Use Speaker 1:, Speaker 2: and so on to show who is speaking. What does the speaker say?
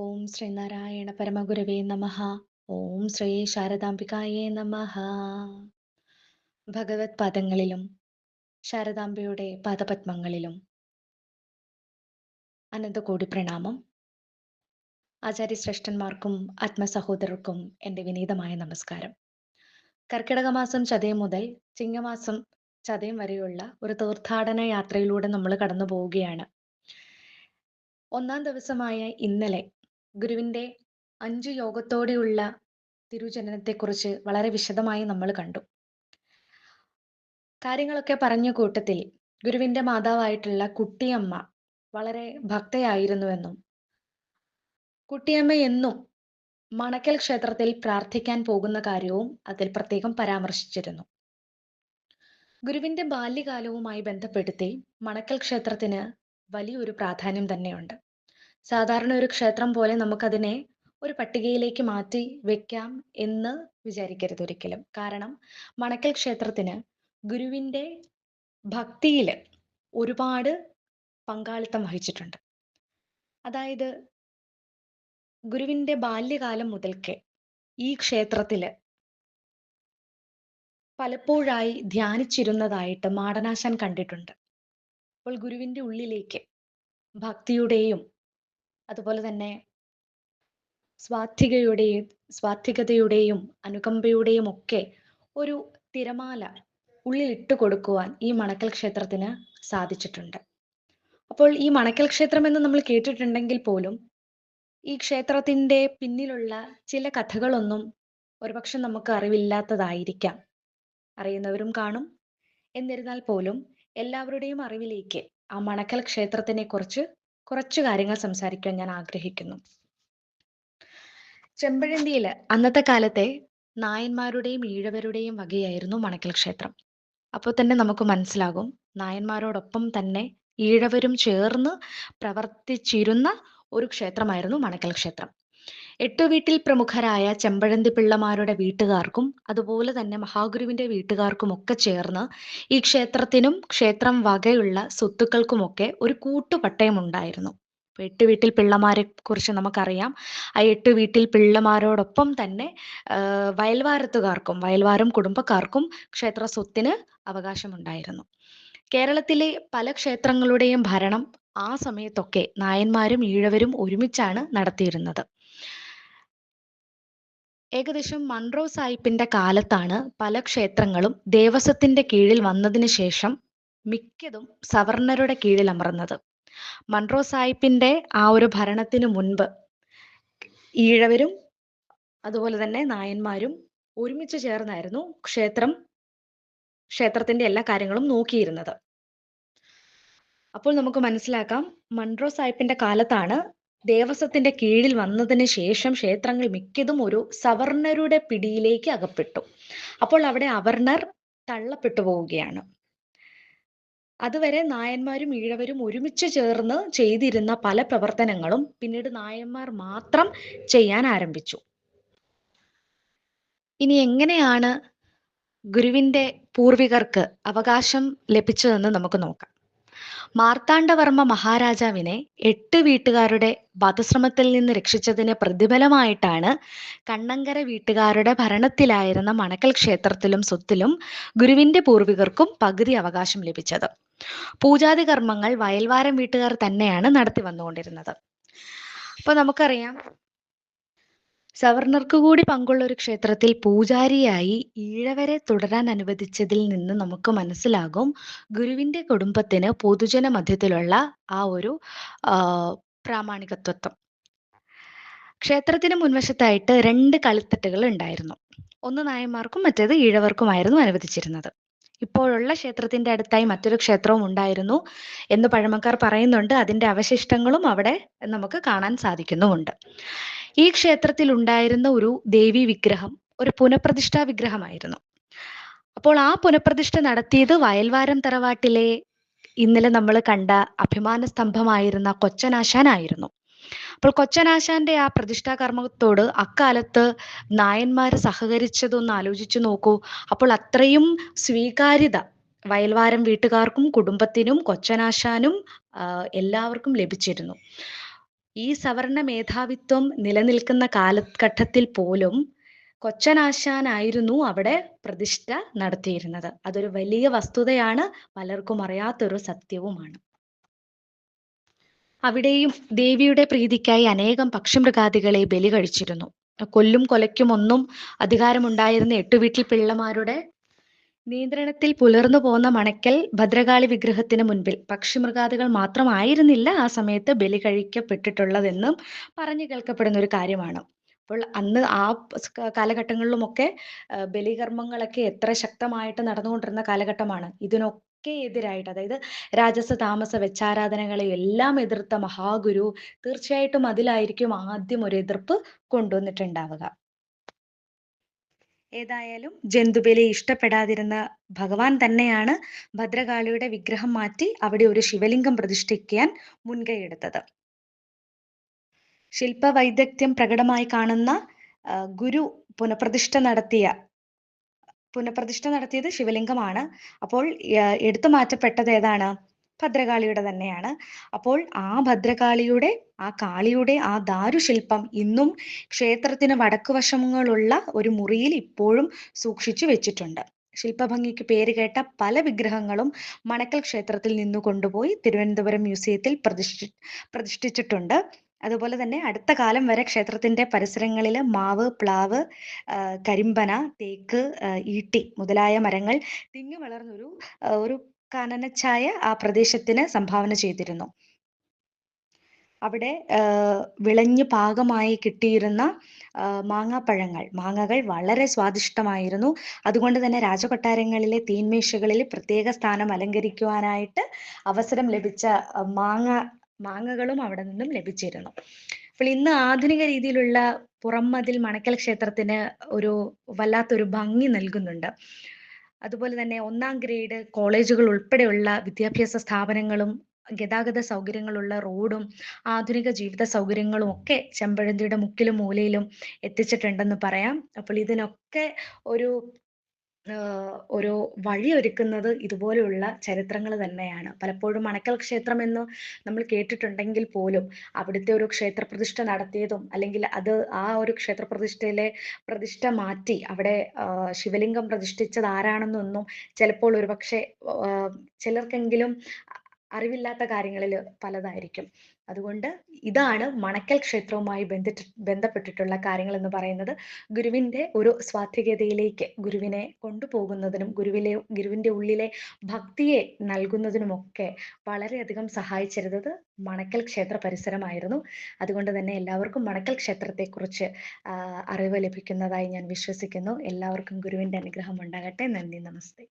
Speaker 1: ഓം ശ്രീനാരായണ പരമഗുരവേ നമ. ഓം ശ്രീ ശാരദാംബികായേ നമ. ഭഗവത് പാദങ്ങളിലും ശാരദാംബയുടെ പാദപത്മങ്ങളിലും അനന്തകോടി പ്രണാമം. ആചാര്യശ്രേഷ്ഠന്മാർക്കും ആത്മസഹോദരർക്കും എന്റെ വിനീതമായ നമസ്കാരം. കർക്കിടക മാസം ചതയം മുതൽ ചിങ്ങമാസം ചതയം വരെയുള്ള ഒരു തീർത്ഥാടന യാത്രയിലൂടെ നമ്മൾ കടന്നു പോവുകയാണ് ഒന്നാം ദിവസമായ ഇന്നലെ ഗുരുവിന്റെ അഞ്ചു യോഗത്തോടെയുള്ള തിരുജനനത്തെക്കുറിച്ച് വളരെ വിശദമായി നമ്മൾ കണ്ടു. കാര്യങ്ങളൊക്കെ പറഞ്ഞ കൂട്ടത്തിൽ ഗുരുവിന്റെ മാതാവായിട്ടുള്ള കുട്ടിയമ്മ വളരെ ഭക്തയായിരുന്നുവെന്നും കുട്ടിയമ്മ എന്നും മണക്കൽ ക്ഷേത്രത്തിൽ പ്രാർത്ഥിക്കാൻ പോകുന്ന കാര്യവും അതിൽ പ്രത്യേകം പരാമർശിച്ചിരുന്നു. ഗുരുവിന്റെ ബാല്യകാലവുമായി ബന്ധപ്പെടുത്തി മണക്കൽ ക്ഷേത്രത്തിന് വലിയൊരു പ്രാധാന്യം തന്നെയുണ്ട്. സാധാരണ ഒരു ക്ഷേത്രം പോലെ നമുക്കതിനെ ഒരു പട്ടികയിലേക്ക് മാറ്റി വെക്കാം എന്ന് വിചാരിക്കരുത് ഒരിക്കലും. കാരണം മണക്കൽ ക്ഷേത്രത്തിന് ഗുരുവിന്റെ ഭക്തിയിൽ ഒരുപാട് പങ്കാളിത്തം വഹിച്ചിട്ടുണ്ട്. അതായത് ഗുരുവിന്റെ ബാല്യകാലം മുതൽക്കേ ഈ ക്ഷേത്രത്തിൽ പലപ്പോഴായി ധ്യാനിച്ചിരുന്നതായിട്ട് മാടനാശാൻ കണ്ടിട്ടുണ്ട്. അപ്പോൾ ഗുരുവിന്റെ ഉള്ളിലേക്ക് ഭക്തിയുടെയും അതുപോലെ തന്നെ സ്വാത്വികയുടെയും സ്വാത്വികതയുടെയും അനുകമ്പയുടെയും ഒക്കെ ഒരു തിരമാല ഉള്ളിലിട്ട് കൊടുക്കുവാൻ ഈ മണക്കൽ ക്ഷേത്രത്തിന് സാധിച്ചിട്ടുണ്ട്. അപ്പോൾ ഈ മണക്കൽ ക്ഷേത്രം എന്ന് നമ്മൾ കേട്ടിട്ടുണ്ടെങ്കിൽ പോലും ഈ ക്ഷേത്രത്തിന്റെ പിന്നിലുള്ള ചില കഥകളൊന്നും ഒരുപക്ഷെ നമുക്ക് അറിവില്ലാത്തതായിരിക്കാം. അറിയുന്നവരും കാണും. എന്നിരുന്നാൽ പോലും എല്ലാവരുടെയും അറിവിലേക്ക് ആ മണക്കൽ ക്ഷേത്രത്തിനെ കുറിച്ച് കുറച്ചു കാര്യങ്ങൾ സംസാരിക്കാൻ ഞാൻ ആഗ്രഹിക്കുന്നു. ചെമ്പഴന്തിയിൽ അന്നത്തെ കാലത്തെ നായന്മാരുടെയും ഈഴവരുടെയും വകയായിരുന്നു മണക്കൽ ക്ഷേത്രം. അപ്പോൾ തന്നെ നമുക്ക് മനസ്സിലാകും നായന്മാരോടൊപ്പം തന്നെ ഈഴവരും ചേർന്ന് പ്രവർത്തിച്ചിരുന്ന ഒരു ക്ഷേത്രമായിരുന്നു മണക്കൽ ക്ഷേത്രം. എട്ടു വീട്ടിൽ പ്രമുഖരായ ചെമ്പഴന്തി പിള്ളമാരുടെ വീട്ടുകാർക്കും അതുപോലെ തന്നെ മഹാഗുരുവിന്റെ വീട്ടുകാർക്കും ഒക്കെ ചേർന്ന് ഈ ക്ഷേത്രത്തിനും ക്ഷേത്രം വകയുള്ള സ്വത്തുക്കൾക്കുമൊക്കെ ഒരു കൂട്ടുപട്ടയം ഉണ്ടായിരുന്നു എട്ട് വീട്ടിൽ പിള്ളമാരെ കുറിച്ച് നമുക്കറിയാം. ആ എട്ട് വീട്ടിൽ പിള്ളമാരോടൊപ്പം തന്നെ വയൽവാരത്തുകാർക്കും വയൽവാരം കുടുംബക്കാർക്കും ക്ഷേത്ര സ്വത്തിന് അവകാശമുണ്ടായിരുന്നു. കേരളത്തിലെ പല ക്ഷേത്രങ്ങളുടെയും ഭരണം ആ സമയത്തൊക്കെ നായന്മാരും ഈഴവരും ഒരുമിച്ചാണ് നടത്തിയിരുന്നത്. ഏകദേശം മൺറോ സാഹിബിന്റെ കാലത്താണ് പല ക്ഷേത്രങ്ങളും ദേവസ്വത്തിന്റെ കീഴിൽ വന്നതിന് ശേഷം മിക്കതും സവർണരുടെ കീഴിൽ അമർന്നത്. മൺറോ സാഹിബിന്റെ ആ ഒരു ഭരണത്തിന് മുൻപ് ഈഴവരും അതുപോലെ തന്നെ നായന്മാരും ഒരുമിച്ച് ചേർന്നായിരുന്നു ക്ഷേത്രം ക്ഷേത്രത്തിന്റെ എല്ലാ കാര്യങ്ങളും നോക്കിയിരുന്നത്. അപ്പോൾ നമുക്ക് മനസ്സിലാക്കാം മൺറോ സാഹിബിന്റെ കാലത്താണ് ദേവസ്വത്തിന്റെ കീഴിൽ വന്നതിന് ശേഷം ക്ഷേത്രങ്ങൾ മിക്കതും ഒരു സവർണരുടെ പിടിയിലേക്ക് അകപ്പെട്ടു. അപ്പോൾ അവിടെ അവർണർ തള്ളപ്പെട്ടു പോവുകയാണ്. അതുവരെ നായന്മാരും ഈഴവരും ഒരുമിച്ച് ചേർന്ന് ചെയ്തിരുന്ന പല പ്രവർത്തനങ്ങളും പിന്നീട് നായന്മാർ മാത്രം ചെയ്യാൻ ആരംഭിച്ചു. ഇനി എങ്ങനെയാണ് ഗുരുവിന്റെ പൂർവികർക്ക് അവകാശം ലഭിച്ചതെന്ന് നമുക്ക് നോക്കാം. മാർത്താണ്ഡവർമ്മ മഹാരാജാവിനെ എട്ട് വീട്ടുകാരുടെ വധശ്രമത്തിൽ നിന്ന് രക്ഷിച്ചതിന് പ്രതിഫലമായിട്ടാണ് കണ്ണങ്കര വീട്ടുകാരുടെ ഭരണത്തിലായിരുന്ന മണക്കൽ ക്ഷേത്രത്തിലും സ്വത്തിലും ഗുരുവിന്റെ പൂർവികർക്കും പകുതി അവകാശം ലഭിച്ചത്. പൂജാതി കർമ്മങ്ങൾ വയൽവാരം വീട്ടുകാർ തന്നെയാണ് നടത്തി വന്നുകൊണ്ടിരുന്നത്. അപ്പൊ നമുക്കറിയാം സവർണർക്ക് കൂടി പങ്കുള്ള ഒരു ക്ഷേത്രത്തിൽ പൂജാരിയായി ഈഴവരെ തുടരാൻ അനുവദിച്ചതിൽ നിന്ന് നമുക്ക് മനസ്സിലാകും. ഗുരുവിന്റെ കുടുംബത്തിന് പൊതുജന മധ്യത്തിലുള്ള ആ ഒരു പ്രാമാണികത്വത്വം. ക്ഷേത്രത്തിന് മുൻവശത്തായിട്ട് രണ്ട് കളിത്തട്ടുകൾ ഉണ്ടായിരുന്നു. ഒന്ന് നായന്മാർക്കും മറ്റേത് ഈഴവർക്കുമായിരുന്നു അനുവദിച്ചിരുന്നത്. ഇപ്പോഴുള്ള ക്ഷേത്രത്തിന്റെ അടുത്തായി മറ്റൊരു ക്ഷേത്രവും ഉണ്ടായിരുന്നു എന്ന് പഴമക്കാർ പറയുന്നുണ്ട്. അതിന്റെ അവശിഷ്ടങ്ങളും അവിടെ നമുക്ക് കാണാൻ സാധിക്കുന്നുമുണ്ട്. ഈ ക്ഷേത്രത്തിൽ ഉണ്ടായിരുന്ന ഒരു ദേവി വിഗ്രഹം ഒരു പുനഃപ്രതിഷ്ഠാ വിഗ്രഹമായിരുന്നു. അപ്പോൾ ആ പുനഃപ്രതിഷ്ഠ നടത്തിയത് വയൽവാരം തറവാട്ടിലെ ഇന്നലെ നമ്മൾ കണ്ട അഭിമാന സ്തംഭമായിരുന്ന കൊച്ചനാശാനായിരുന്നു. അപ്പോൾ കൊച്ചനാശാന്റെ ആ പ്രതിഷ്ഠാ കർമ്മത്തോട് അക്കാലത്ത് നായന്മാർ സഹകരിച്ചതൊന്ന് ആലോചിച്ചു നോക്കൂ. അപ്പോൾ അത്രയും സ്വീകാര്യത വയൽവാരം വീട്ടുകാർക്കും കുടുംബത്തിനും കൊച്ചനാശാനും എല്ലാവർക്കും ലഭിച്ചിരുന്നു. ഈ സവർണ മേധാവിത്വം നിലനിൽക്കുന്ന കാലഘട്ടത്തിൽ പോലും കൊച്ചനാശാനായിരുന്നു അവിടെ പ്രതിഷ്ഠ നടത്തിയിരുന്നത്. അതൊരു വലിയ വസ്തുതയാണ്. പലർക്കും അറിയാത്തൊരു സത്യവുമാണ്. അവിടെയും ദേവിയുടെ പ്രീതിക്കായി അനേകം പക്ഷിമൃഗാദികളെ ബലി കഴിച്ചിരുന്നു. കൊല്ലും കൊലയ്ക്കും ഒന്നും അധികാരമുണ്ടായിരുന്ന എട്ടുവീട്ടിൽ പിള്ളമാരുടെ നിയന്ത്രണത്തിൽ പുലർന്നു പോന്ന മണക്കൽ ഭദ്രകാളി വിഗ്രഹത്തിന് മുൻപിൽ. പക്ഷിമൃഗാദികൾ മാത്രമായിരുന്നില്ല ആ സമയത്ത് ബലി കഴിക്കപ്പെട്ടിട്ടുള്ളതെന്നും പറഞ്ഞു കേൾക്കപ്പെടുന്ന ഒരു കാര്യമാണ്. അപ്പോൾ അന്ന് ആ കാലഘട്ടങ്ങളിലുമൊക്കെ ബലികർമ്മങ്ങളൊക്കെ എത്ര ശക്തമായിട്ട് നടന്നുകൊണ്ടിരുന്ന കാലഘട്ടമാണ്. ഇതിനൊക്കെ എതിരായിട്ട് അതായത് രാജസ താമസ വെച്ചാരാധനകളെ എല്ലാം എതിർത്ത മഹാഗുരു തീർച്ചയായിട്ടും അതിലായിരിക്കും ആദ്യം ഒരു എതിർപ്പ് കൊണ്ടുവന്നിട്ടുണ്ടാവുക. ഏതായാലും ജന്തുബലി ഇഷ്ടപ്പെടാതിരുന്ന ഭഗവാൻ തന്നെയാണ് ഭദ്രകാളിയുടെ വിഗ്രഹം മാറ്റി അവിടെ ഒരു ശിവലിംഗം പ്രതിഷ്ഠിക്കാൻ മുൻകൈയെടുത്തത്. ശില്പവൈദഗ്ധ്യം പ്രകടമായി കാണുന്ന ഗുരു പുനഃപ്രതിഷ്ഠ നടത്തിയ പുനഃപ്രതിഷ്ഠ നടത്തിയത് ശിവലിംഗമാണ്. അപ്പോൾ എടുത്തു മാറ്റപ്പെട്ടത് ഏതാണ്? ഭദ്രകാളിയുടെ തന്നെയാണ്. അപ്പോൾ ആ ഭദ്രകാളിയുടെ ആ കാളിയുടെ ആ ദാരുശില്പം ഇന്നും ക്ഷേത്രത്തിന് വടക്കുവശങ്ങളുള്ള ഒരു മുറിയിൽ ഇപ്പോഴും സൂക്ഷിച്ചു വെച്ചിട്ടുണ്ട്. ശില്പഭംഗിക്ക് പേര് കേട്ട പല വിഗ്രഹങ്ങളും മണക്കൽ ക്ഷേത്രത്തിൽ നിന്ന് കൊണ്ടുപോയി തിരുവനന്തപുരം മ്യൂസിയത്തിൽ പ്രതിഷ്ഠി പ്രതിഷ്ഠിച്ചിട്ടുണ്ട്. അതുപോലെ തന്നെ അടുത്ത കാലം വരെ ക്ഷേത്രത്തിന്റെ പരിസരങ്ങളിൽ മാവ് പ്ലാവ് കരിമ്പന തേക്ക് ഈട്ടി മുതലായ മരങ്ങൾ തിങ്ങി വളർന്നൊരു ഒരു കാനനച്ചായ ആ പ്രദേശത്തിന് സംഭാവന ചെയ്തിരുന്നു. അവിടെ വിളഞ്ഞ് പാകമായി കിട്ടിയിരുന്ന മാങ്ങാപ്പഴങ്ങൾ. മാങ്ങകൾ വളരെ സ്വാദിഷ്ടമായിരുന്നു. അതുകൊണ്ട് തന്നെ രാജകൊട്ടാരങ്ങളിലെ തീന്മേശകളിൽ പ്രത്യേക സ്ഥാനം അലങ്കരിക്കുവാനായിട്ട് അവസരം ലഭിച്ച മാങ്ങ മാങ്ങകളും അവിടെ നിന്നും ലഭിച്ചിരുന്നു. അപ്പോൾ ഇന്ന് ആധുനിക രീതിയിലുള്ള പുറംമതിൽ മണക്കൽ ക്ഷേത്രത്തിന് ഒരു വല്ലാത്തൊരു ഭംഗി നൽകുന്നുണ്ട്. അതുപോലെ തന്നെ ഒന്നാം ഗ്രേഡ് കോളേജുകൾ ഉൾപ്പെടെയുള്ള വിദ്യാഭ്യാസ സ്ഥാപനങ്ങളും ഗതാഗത സൗകര്യങ്ങളുള്ള റോഡും ആധുനിക ജീവിത സൗകര്യങ്ങളും ഒക്കെ ചെമ്പഴന്തിയുടെ മുക്കിലും മൂലയിലും എത്തിച്ചിട്ടുണ്ടെന്ന് പറയാം. അപ്പോൾ ഇതിനൊക്കെ ഒരു ഒരു വഴിയൊരുക്കുന്നത് ഇതുപോലെയുള്ള ചരിത്രങ്ങൾ തന്നെയാണ്. പലപ്പോഴും മണക്കൽ ക്ഷേത്രം എന്ന് നമ്മൾ കേട്ടിട്ടുണ്ടെങ്കിൽ പോലും അവിടുത്തെ ഒരു ക്ഷേത്ര പ്രതിഷ്ഠ നടത്തിയതും അല്ലെങ്കിൽ അത് ആ ഒരു ക്ഷേത്ര പ്രതിഷ്ഠയിലെ പ്രതിഷ്ഠ മാറ്റി അവിടെ ശിവലിംഗം പ്രതിഷ്ഠിച്ചത് ആരാണെന്നൊന്നും ചിലപ്പോൾ ഒരുപക്ഷെ ചിലർക്കെങ്കിലും അറിവില്ലാത്ത കാര്യങ്ങളിൽ പലതായിരിക്കും. അതുകൊണ്ട് ഇതാണ് മണക്കൽ ക്ഷേത്രവുമായി ബന്ധിട്ട് ബന്ധപ്പെട്ടിട്ടുള്ള കാര്യങ്ങൾ എന്ന് പറയുന്നത്. ഗുരുവിന്റെ ഒരു സ്വാത്വികതയിലേക്ക് ഗുരുവിനെ കൊണ്ടുപോകുന്നതിനും ഗുരുവിലെ ഗുരുവിന്റെ ഉള്ളിലെ ഭക്തിയെ നൽകുന്നതിനുമൊക്കെ വളരെയധികം സഹായിച്ചിരുന്നത് മണക്കൽ ക്ഷേത്ര പരിസരമായിരുന്നു. അതുകൊണ്ട് തന്നെ എല്ലാവർക്കും മണക്കൽ ക്ഷേത്രത്തെക്കുറിച്ച് അറിവ് ലഭിക്കുന്നതായി ഞാൻ വിശ്വസിക്കുന്നു. എല്ലാവർക്കും ഗുരുവിന്റെ അനുഗ്രഹം ഉണ്ടാകട്ടെ. നന്ദി നമസ്തേ.